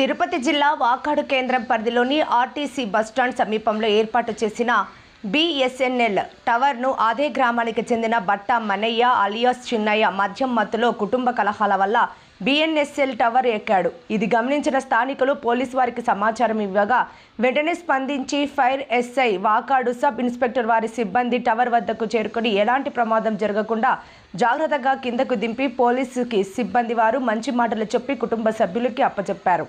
తిరుపతి జిల్లా వాకాడు కేంద్రం పరిధిలోని ఆర్టీసీ బస్టాండ్ సమీపంలో ఏర్పాటు చేసిన బిఎస్ఎన్ఎల్ టవర్ను అదే గ్రామానికి చెందిన బట్ట మనయ్య అలియాస్ చిన్నయ్య మద్యం మత్తులో కుటుంబ కలహాల వల్ల బిఎన్ఎస్ఎల్ టవర్ ఎక్కాడు. ఇది గమనించిన స్థానికులు పోలీసు వారికి సమాచారం ఇవ్వగా వెంటనే స్పందించి fire S I Vakadu sub inspector వారి సిబ్బంది టవర్ వద్దకు చేరుకొని ఎలాంటి ప్రమాదం జరగకుండా జాగ్రత్తగా కిందకు దింపి పోలీసుకి సిబ్బంది వారు మంచి మాటలు చెప్పి కుటుంబ సభ్యులకి అప్పచెప్పారు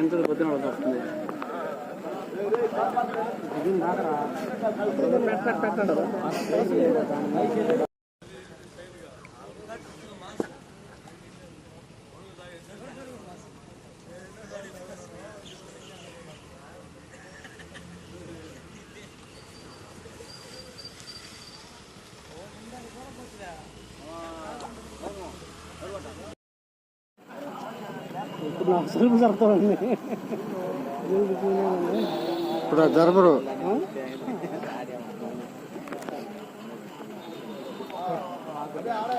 ఎంత పొద్దున వస్తుంది పెట్టండి ఇప్పుడు నాకు సులుపు జరుగుతుంది ఇప్పుడు జరపరు కవర్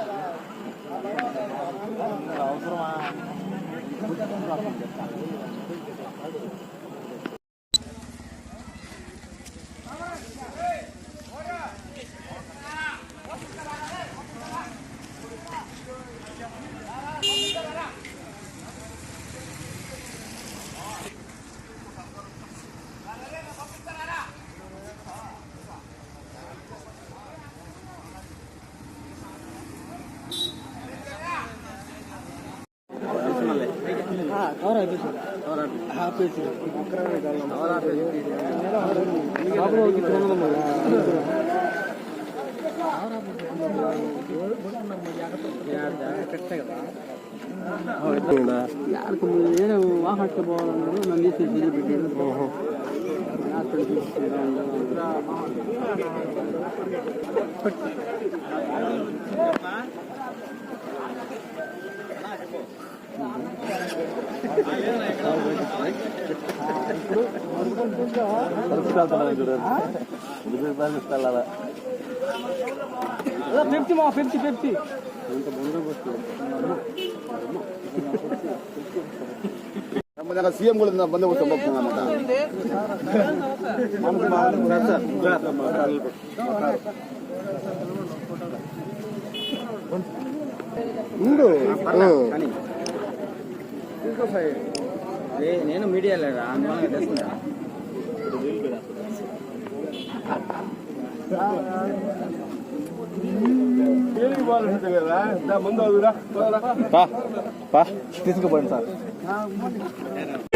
ಯಾರಕ್ಕೂ ಏನು ವಾಹಕ್ಕೆ ಬೋಲನ್ನು ನಾನು ಈ ಸೀಟ್ ಬಿಟ್ಟಿದ್ದು ಯಾರು ఫిఫ్టీ మా ఫిఫ్టీ ఫిఫ్టీ ನಮ್ಮ ಸಿಎಂ ಗಳಿಂದ ಬಂದೋಬಸ್ತ್ ఇంకో ఫైవ్ నేను మీడియా లేడా అనుమానం తెలుసుకుంటా తీసుకుపోయింది sir.